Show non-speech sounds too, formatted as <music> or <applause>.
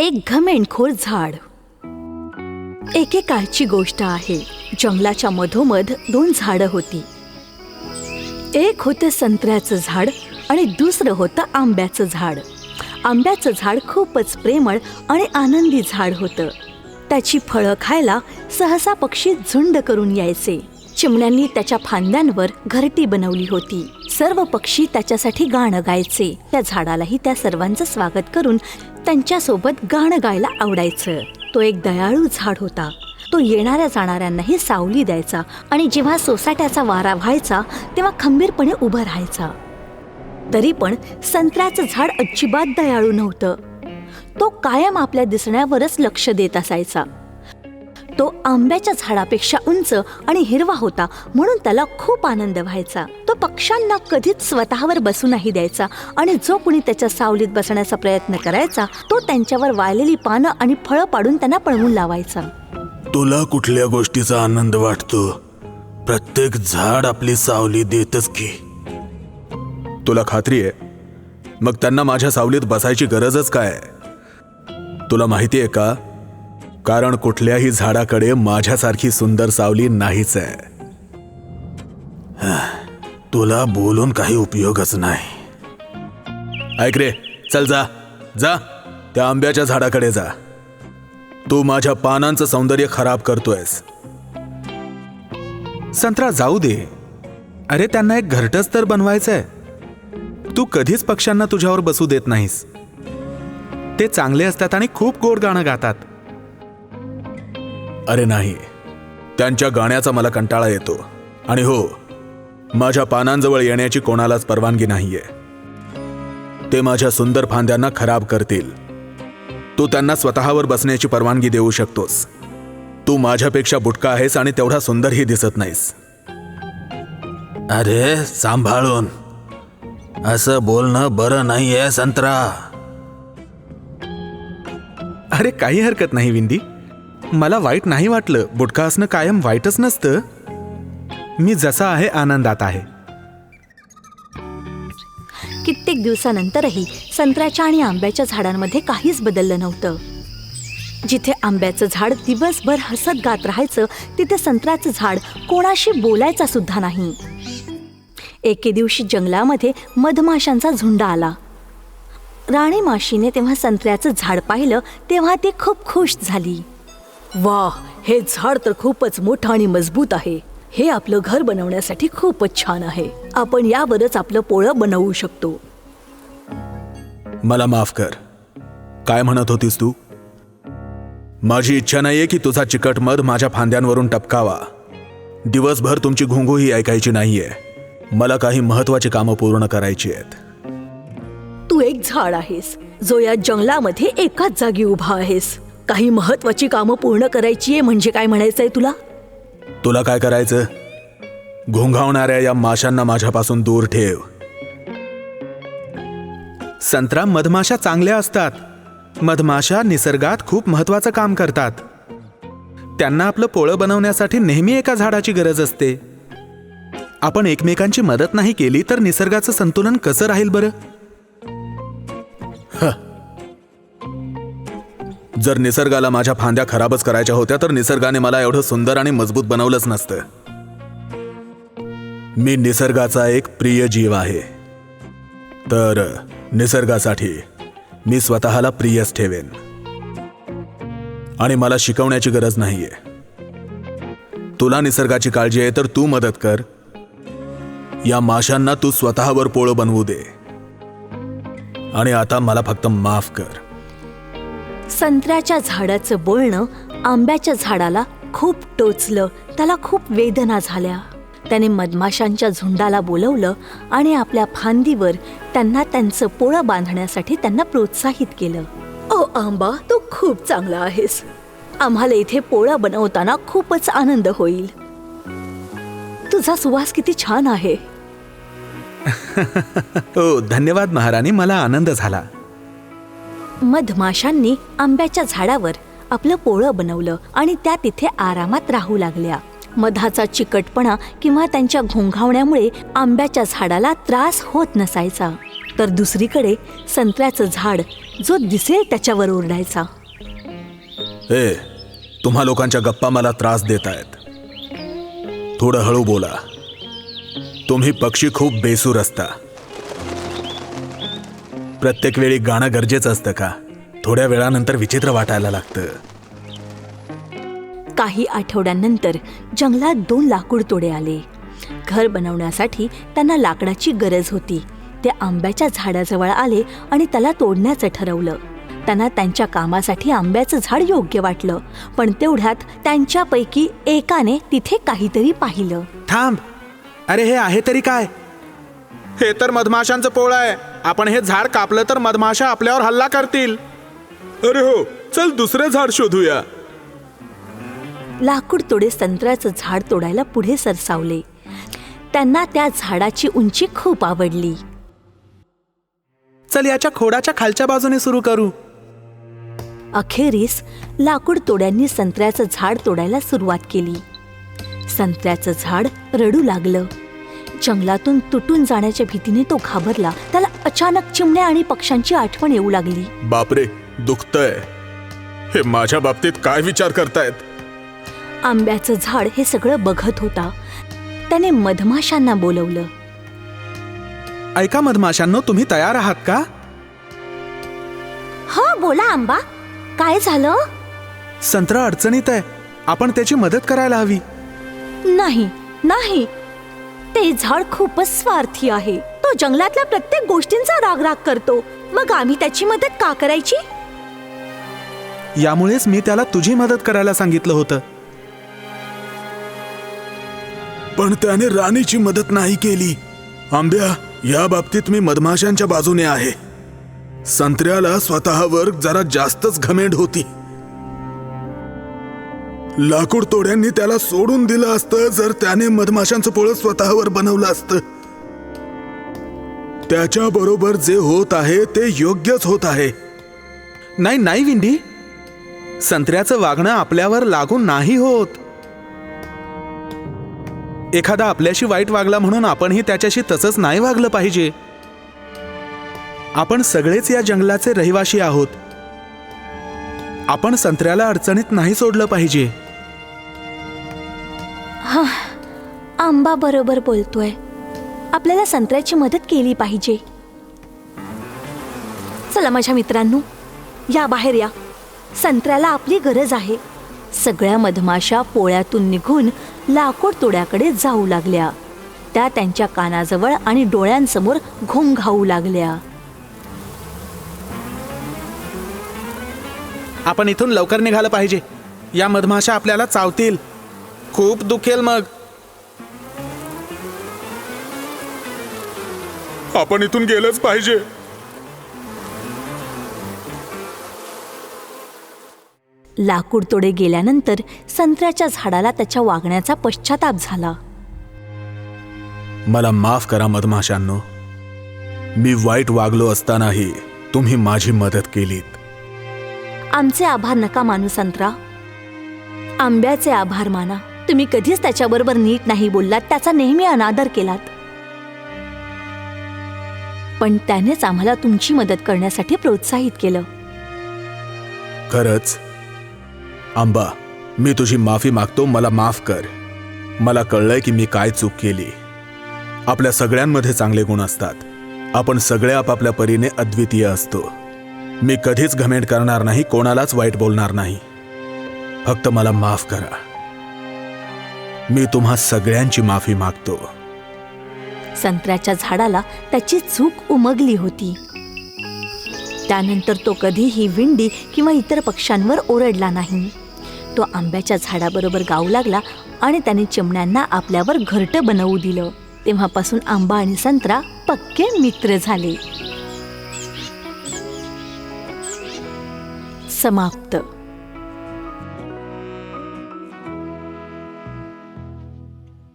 एक घमेंडखोर झाड. एकेकाळची गोष्ट आहे जंगलाच्या मधोमध दोन झाडं होती. एक होतं संत्र्याचं झाड आणि दुसरं होतं आंब्याचं झाड. आंब्याचं झाड खूपच प्रेमळ आणि आनंदी झाड होतं. त्याची फळं खायला सहसा पक्षी झुंड करून यायचे. चिमण्यांनी त्याच्या फांद्यांवर घरटी बनवली होती. सर्व पक्षी त्याच्यासाठी गाणं गायचे. त्या झाडालाही त्या सर्वांचं स्वागत करून त्यांच्यासोबत गाणं गायला आवडायचं. तो एक दयाळू झाड होता. तो येणाऱ्या जाणाऱ्यांनाही सावली द्यायचा आणि जेव्हा सोसाट्याचा वारा व्हायचा तेव्हा खंबीरपणे उभं राहायचा. तरी पण संत्र्याचं झाड अजिबात दयाळू नव्हतं. तो कायम आपल्या दिसण्यावरच लक्ष देत असायचा. तो आंब्याच्या झाडापेक्षा उंच आणि हिरवा होता म्हणून त्याला खूप आनंद व्हायचा. तो पक्ष्यांना कधीच स्वतःवर बसू नाही द्यायचा आणि जो कुणी त्याच्या सावलीत बसण्याचा प्रयत्न करायचा तो त्यांच्यावर वाळलेली पानं आणि फळं पाडून त्यांना पळवून लावायचा. तुला कुठल्या गोष्टीचा आनंद वाटतो? प्रत्येक झाड आपली सावली देतच की. तुला खात्री आहे? मग त्यांना माझ्या सावलीत बसायची गरजच काय? तुला माहिती आहे का? कारण कुठल्याही झाडाकडे माझ्यासारखी सुंदर सावली नाहीच आहे. तुला बोलून काही उपयोगच नाही. ऐक रे चल जा. जा. त्या आंब्याच्या झाडाकडे जा. तू माझ्या पानांचं सौंदर्य खराब करतोयस. संत्रा जाऊ दे. अरे त्यांना एक घरटच तर बनवायचंय. तू कधीच पक्ष्यांना तुझ्यावर बसू देत नाहीस. ते चांगले असतात आणि खूप गोड गाणं गातात. अरे नाही. त्यांच्या गाण्याचा मला कंटाळा येतो. आणि हो माझ्या पानांजवळ येण्याची कोणालाच परवानगी नाहीये. ते माझ्या सुंदर फांद्यांना खराब करतील. तू त्यांना स्वतःवर बसण्याची परवानगी देऊ शकतोस. तू माझ्यापेक्षा बुटका आहेस आणि तेवढा सुंदरही दिसत नाहीस. अरे सांभाळून. असं बोलणं बरं नाहीये संत्रा. अरे काही हरकत नाही विंदी. मला वाईट नाही वाटलं. बुटका असणं कायम वाईटच नसतं. मी जसा आहे आनंदात आहे. कित्येक दिवसानंतरही संत्र्याच्या आणि आंब्याच्या झाडांमध्ये काहीच बदललं नव्हतं. जिथे आंब्याचं झाड दिवसभर हसत गात राहायचं तिथे संत्र्याचं झाड कोणाशी बोलायचा सुद्धा नाही. एके दिवशी जंगलामध्ये मधमाशांचा झुंड आला. राणी माशीने तेव्हा संत्र्याचं झाड पाहिलं तेव्हा ती खूप खुश झाली. वाह हे झाड तर खूपच मोठं आणि मजबूत आहे. हे आपलं घर बनवण्यासाठी खूपच छान आहे. आपण यावरच आपलं पोळं बनवू शकतो. मला माफ कर. काय म्हणत होतीस तू? माझी इच्छा नाहीये की तुझा चिकट मध माझ्या फांद्यांवरून टपकावा. दिवसभर तुमची घुंगूही ऐकायची नाहीये. मला काही महत्वाची कामं पूर्ण करायची आहेत. तू एक झाड आहेस. जो या जंगलामध्ये एकाच जागी उभा आहेस. काही महत्वाची कामं पूर्ण करायची आहे म्हणजे काय म्हणायचंय तुला? तुला काय करायचं? घोंघावणाऱ्या या माशांना माझ्यापासून दूर ठेव. संत्रा मधमाशा चांगल्या असतात. मधमाशा निसर्गात खूप महत्वाचं काम करतात. त्यांना आपलं पोळं बनवण्यासाठी नेहमी एका झाडाची गरज असते. आपण एकमेकांची मदत नाही केली तर निसर्गाचं संतुलन कसं राहील बरं? जर निसर्गाला माझ्या फांद्या खराबच करायच्या होत्या तर निसर्गाने मला एवढं सुंदर आणि मजबूत बनवलंच नसतं. मी निसर्गाचा एक प्रिय जीव आहे. तर निसर्गासाठी मी स्वतःला प्रियच ठेवेन. आणि मला शिकवण्याची गरज नाहीये. तुला निसर्गाची काळजी आहे तर तू मदत कर. या माशांना तू स्वतःवर पोळं बनवू दे. आणि आता मला फक्त माफ कर. संत्र्याच्या झाडाचं बोलणं आंब्याच्या झाडाला खूप टोचलं त्याला खूप वेदना झाल्या. त्याने मधमाशांच्या झुंडाला बोलवलं आणि आपल्या फांदीवर त्यांना त्यांचं पोळं बांधण्यासाठी त्यांना प्रोत्साहित केलं. ओ आंबा तू खूप चांगला आहेस. आम्हाला इथे पोळं बनवताना खूपच आनंद होईल. तुझा सुवास किती छान आहे. <laughs> हो धन्यवाद महाराणी मला आनंद झाला. मधमाशांनी आंब्याच्या झाडावर आपलं पोळं बनवलं आणि त्या तिथे आरामात राहू लागल्या. मधाचा चिकटपणा किंवा त्यांच्या घोंघावण्यामुळे आंब्याच्या झाडाला त्रास होत नसायचा. तर दुसरीकडे संत्र्याचं झाड जो दिसेल त्याच्यावर ओरडायचा. ए तुम्हा लोकांच्या गप्पा मला त्रास देत आहेत. थोडं हळू बोला. तुम्ही पक्षी खूप बेसूर असता. प्रत्येक वेळी गाणं गरजेचं असतं का? थोड्या वेळानंतर विचित्र वाटायला लागतं. काही आठवड्यांनंतर जंगलात दोन लाकूड तोडे आले. घर बनवण्यासाठी त्यांना लाकडाची गरज होती. ते आंब्याच्या झाडाजवळ आले आणि त्याला तोडण्याचं ठरवलं. त्यांना त्यांच्या कामासाठी आंब्याचं झाड योग्य वाटलं पण तेवढ्यात त्यांच्यापैकी एकाने तिथे काहीतरी पाहिलं. थांब! अरे हे आहे तरी काय? हे तर मधमाशांचं पोळ आहे. आपण हे झाड कापलं तर मधमाशा आपल्यावर हल्ला करतील. अरे हो चल दुसरं झाड शोधूया. लाकूड तोडे संत्र्याचं झाड तोडायला पुढे सरसावले. त्यांना त्या झाडाची उंची खूप आवडली. चल याच्या खोडाच्या खालच्या बाजूने सुरू करू. अखेरीस लाकूड तोड्यांनी संत्र्याचं झाड तोडायला सुरुवात केली. संत्र्याचं झाड रडू लागलं. जंगलातून तुटून जाण्याच्या भीतीने तो घाबरला. त्याला अचानक चिमण्या आणि पक्ष्यांची आठवण येऊ लागली. बापरे दुखतंय. हे माझ्या बाबतीत काय विचार करतायत? आंब्याचं झाड हे सगळं बघत होता. त्याने मधमाशांना बोलवलं. ऐका मधमाशांनो तुम्ही तयार आहात का? हा बोला आंबा. काय झालं? संत्रा अडचणीत आहे. आपण त्याची मदत करायला हवी. नाही नाही. ते झाड खूपच स्वार्थी आहे. तो जंगलातल्या प्रत्येक गोष्टींचा रागराग करतो. मग आम्ही त्याची मदत का करायची? यामुळेच मी त्याला तुझी मदत करायला सांगितलं होतं. पण त्याने राणीची मदत नाही केली. आंब्या या बाबतीत मी मधमाशांच्या बाजूने आहे. संत्र्याला स्वतःवर जरा जास्तच घमेंड होती. लाकूड तोड्यांनी त्याला सोडून दिलं असतं जर त्याने मधमाशांचं पोळं स्वतःवर बनवलं असतं. त्याच्या बरोबर जे होत आहे ते योग्यच होत आहे. नाही नाही विंडी. संत्र्याचं वागणं आपल्यावर लागून नाही होत. एखादा आपल्याशी वाईट वागला म्हणून आपणही त्याच्याशी तसंच नाही वागलं पाहिजे. आपण सगळेच या जंगलाचे रहिवाशी आहोत. आपण संत्र्याला अडचणीत नाही सोडलं पाहिजे. आंबा बरोबर बोलतोय. आपल्याला संत्र्याची मदत केली पाहिजे. चला माझ्या मित्रांनो या बाहेर या. संत्र्याला आपली गरज आहे. सगळ्या मधमाशा पोळ्यातून निघून लाकूड तोड्याकडे जाऊ लागल्या. त्या त्यांच्या कानाजवळ आणि डोळ्यांसमोर घोंघावू लागल्या. आपण इथून लवकर निघालं पाहिजे. या मधमाशा आपल्याला चावतील. खूप दुखेल मग. आपण इथून गेलंच पाहिजे. लाकूड तोडे गेल्यानंतर संत्र्याच्या झाडाला त्याच्या वागण्याचा पश्चाताप झाला. मला माफ करा मधमाशांनो मी वाईट वागलो असतानाही तुम्ही माझी मदत केलीत. आमचे आभार नका मानू संत्रा. आंब्याचे आभार माना. तुम्ही कधीच त्याच्याबरोबर नीट नाही बोललात त्याचा नेहमी अनादर केलात. पण त्यानेच आम्हाला तुमची मदत करण्यासाठी प्रोत्साहित केलं. खरंच? आंबा मी तुझी माफी मागतो मला माफ कर. मला कळलंय की मी काय चूक केली. आपल्या सगळ्यांमध्ये चांगले गुण असतात. आपण सगळे आपापल्या परीने अद्वितीय असतो. मी कधीच घमेंट करणार नाही कोणालाच वाईट बोलणार नाही. फक्त मला माफ करा. मी तुम्हा सगळ्यांची माफी मागतो. संत्र्याच्या झाडाला त्याची चूक उमगली होती. त्यानंतर तो कधीही विंडी किंवा इतर पक्ष्यांवर ओरडला नाही. तो आंब्याच्या झाडाबरोबर गाऊ लागला आणि त्याने चिमण्यांना आपल्यावर घरटं बनवू दिलं. तेव्हापासून आंबा आणि संत्रा पक्के मित्र झाले. समाप्त.